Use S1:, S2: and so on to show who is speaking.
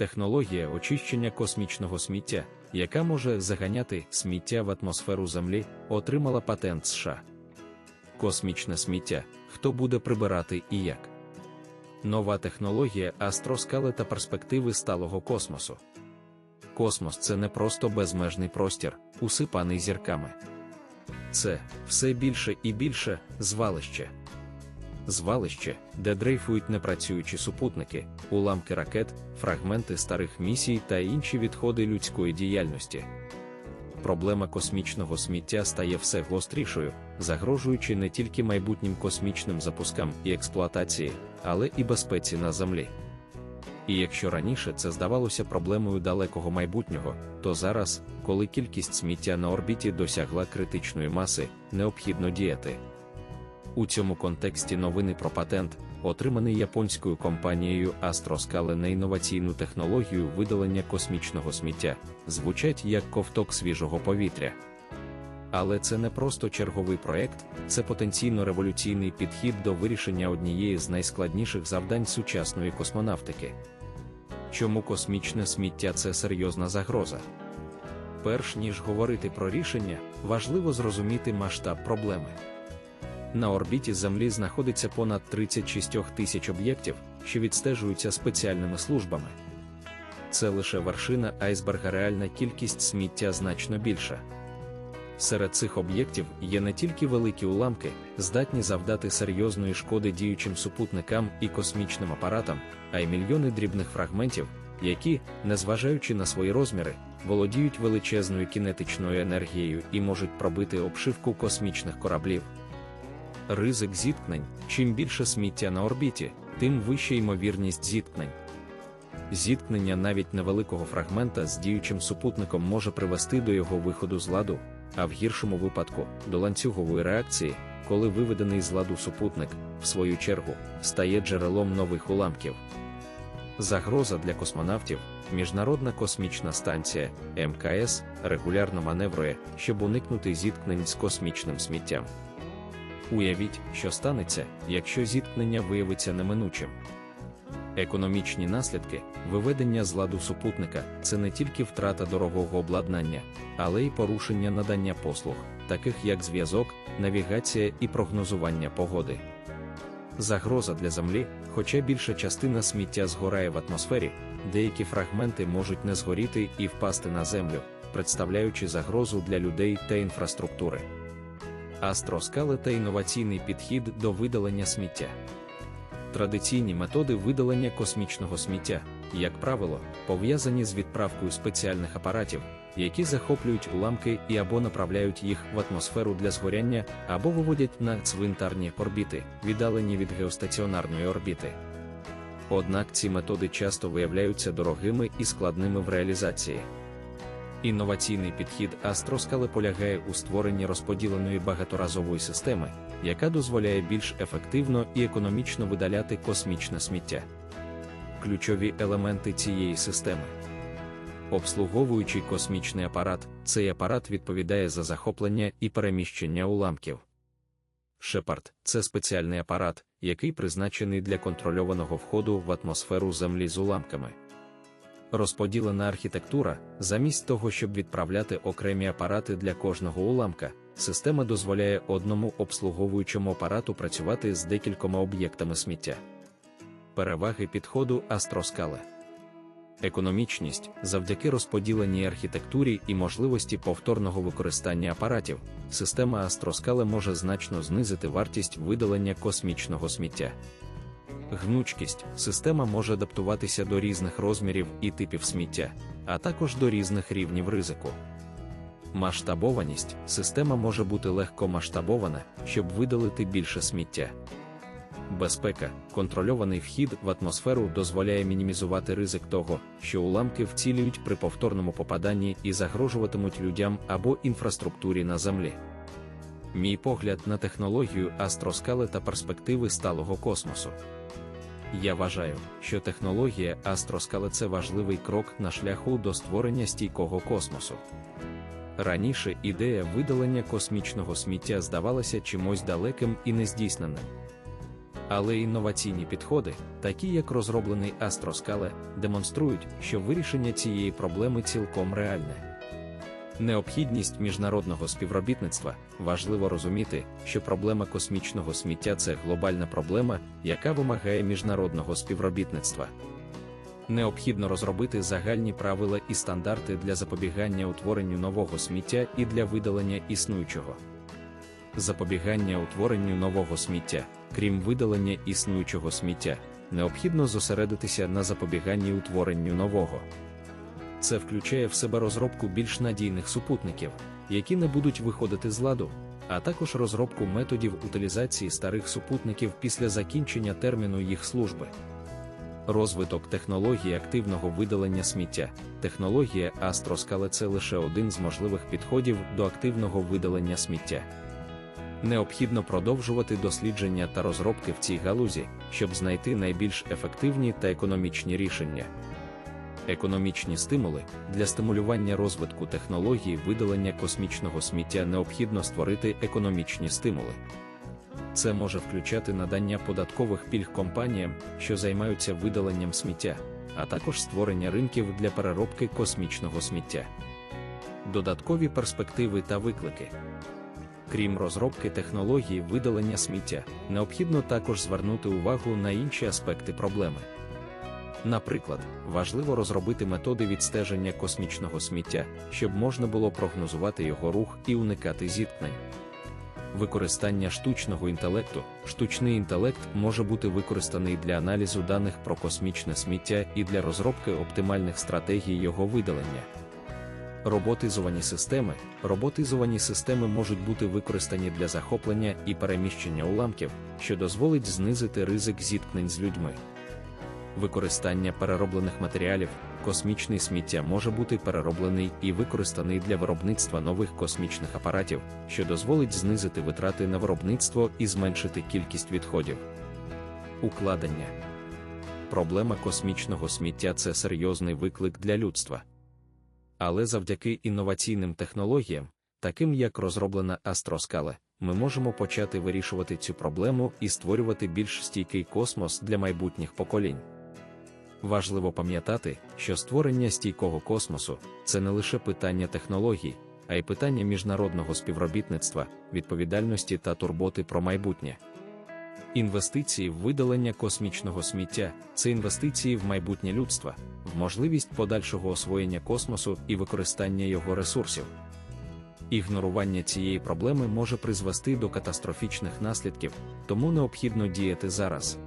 S1: технологія очищення космічного сміття, яка може заганяти сміття в атмосферу Землі, отримала патент США. Космічне сміття хто буде прибирати і як. Нова технологія астроскали та перспективи сталого космосу. Космос це не просто безмежний простір, усипаний зірками. Це все більше і більше звалище. Звалище, де дрейфують непрацюючі супутники, уламки ракет, фрагменти старих місій та інші відходи людської діяльності. Проблема космічного сміття стає все гострішою, загрожуючи не тільки майбутнім космічним запускам і експлуатації, але і безпеці на Землі. І якщо раніше це здавалося проблемою далекого майбутнього, то зараз, коли кількість сміття на орбіті досягла критичної маси, необхідно діяти. У цьому контексті новини про патент, отриманий японською компанією Астроскале на інноваційну технологію видалення космічного сміття, звучать як ковток свіжого повітря. Але це не просто черговий проект, це потенційно революційний підхід до вирішення однієї з найскладніших завдань сучасної космонавтики. Чому космічне сміття це серйозна загроза? Перш ніж говорити про рішення, важливо зрозуміти масштаб проблеми. На орбіті Землі знаходиться понад 36 тисяч об'єктів, що відстежуються спеціальними службами. Це лише вершина айсберга, реальна кількість сміття значно більша. Серед цих об'єктів є не тільки великі уламки, здатні завдати серйозної шкоди діючим супутникам і космічним апаратам, а й мільйони дрібних фрагментів, які, незважаючи на свої розміри, володіють величезною кінетичною енергією і можуть пробити обшивку космічних кораблів. Ризик зіткнень чим більше сміття на орбіті, тим вища ймовірність зіткнень. Зіткнення навіть невеликого фрагмента з діючим супутником може привести до його виходу з ладу, а в гіршому випадку до ланцюгової реакції, коли виведений з ладу супутник, в свою чергу, стає джерелом нових уламків. Загроза для космонавтів, Міжнародна космічна станція МКС регулярно маневрує, щоб уникнути зіткнень з космічним сміттям. Уявіть, що станеться, якщо зіткнення виявиться неминучим. Економічні наслідки, виведення з ладу супутника це не тільки втрата дорогого обладнання, але й порушення надання послуг, таких як зв'язок, навігація і прогнозування погоди. Загроза для Землі, хоча більша частина сміття згорає в атмосфері, деякі фрагменти можуть не згоріти і впасти на землю, представляючи загрозу для людей та інфраструктури. Астроскали та інноваційний підхід до видалення сміття. Традиційні методи видалення космічного сміття, як правило, пов'язані з відправкою спеціальних апаратів, які захоплюють уламки і або направляють їх в атмосферу для згоряння, або виводять на цвинтарні орбіти, віддалені від геостаціонарної орбіти. Однак ці методи часто виявляються дорогими і складними в реалізації. Інноваційний підхід Астроскали полягає у створенні розподіленої багаторазової системи, яка дозволяє більш ефективно і економічно видаляти космічне сміття. Ключові елементи цієї системи. Обслуговуючий космічний апарат, цей апарат відповідає за захоплення і переміщення уламків. Шепард це спеціальний апарат, який призначений для контрольованого входу в атмосферу Землі з уламками. Розподілена архітектура, замість того, щоб відправляти окремі апарати для кожного уламка, система дозволяє одному обслуговуючому апарату працювати з декількома об'єктами сміття. Переваги підходу астроскали. Економічність завдяки розподіленій архітектурі і можливості повторного використання апаратів, система астроскали може значно знизити вартість видалення космічного сміття. Гнучкість система може адаптуватися до різних розмірів і типів сміття, а також до різних рівнів ризику. Масштабованість система може бути легко масштабована, щоб видалити більше сміття. Безпека, контрольований вхід в атмосферу дозволяє мінімізувати ризик того, що уламки вцілюють при повторному попаданні і загрожуватимуть людям або інфраструктурі на землі. Мій погляд на технологію астроскали та перспективи сталого космосу. Я вважаю, що технологія астроскали це важливий крок на шляху до створення стійкого космосу. Раніше ідея видалення космічного сміття здавалася чимось далеким і нездійсненим. Але інноваційні підходи, такі як розроблений Астроскале, демонструють, що вирішення цієї проблеми цілком реальне. Необхідність міжнародного співробітництва важливо розуміти, що проблема космічного сміття це глобальна проблема, яка вимагає міжнародного співробітництва. Необхідно розробити загальні правила і стандарти для запобігання утворенню нового сміття і для видалення існуючого. Запобігання утворенню нового сміття, крім видалення існуючого сміття, необхідно зосередитися на запобіганні утворенню нового. Це включає в себе розробку більш надійних супутників, які не будуть виходити з ладу, а також розробку методів утилізації старих супутників після закінчення терміну їх служби. Розвиток технології активного видалення сміття. Технологія Астроскале це лише один з можливих підходів до активного видалення сміття. Необхідно продовжувати дослідження та розробки в цій галузі, щоб знайти найбільш ефективні та економічні рішення. Економічні стимули для стимулювання розвитку технології видалення космічного сміття необхідно створити економічні стимули. Це може включати надання податкових пільг компаніям, що займаються видаленням сміття, а також створення ринків для переробки космічного сміття. Додаткові перспективи та виклики. Крім розробки технології видалення сміття, необхідно також звернути увагу на інші аспекти проблеми. Наприклад, важливо розробити методи відстеження космічного сміття, щоб можна було прогнозувати його рух і уникати зіткнень. Використання штучного інтелекту. Штучний інтелект може бути використаний для аналізу даних про космічне сміття і для розробки оптимальних стратегій його видалення. Роботизовані системи. Роботизовані системи можуть бути використані для захоплення і переміщення уламків, що дозволить знизити ризик зіткнень з людьми. Використання перероблених матеріалів, космічний сміття може бути перероблений і використаний для виробництва нових космічних апаратів, що дозволить знизити витрати на виробництво і зменшити кількість відходів. Укладення проблема космічного сміття це серйозний виклик для людства. Але завдяки інноваційним технологіям, таким як розроблена Астроскале, ми можемо почати вирішувати цю проблему і створювати більш стійкий космос для майбутніх поколінь. Важливо пам'ятати, що створення стійкого космосу це не лише питання технологій, а й питання міжнародного співробітництва, відповідальності та турботи про майбутнє. Інвестиції в видалення космічного сміття це інвестиції в майбутнє людства, в можливість подальшого освоєння космосу і використання його ресурсів. Ігнорування цієї проблеми може призвести до катастрофічних наслідків, тому необхідно діяти зараз.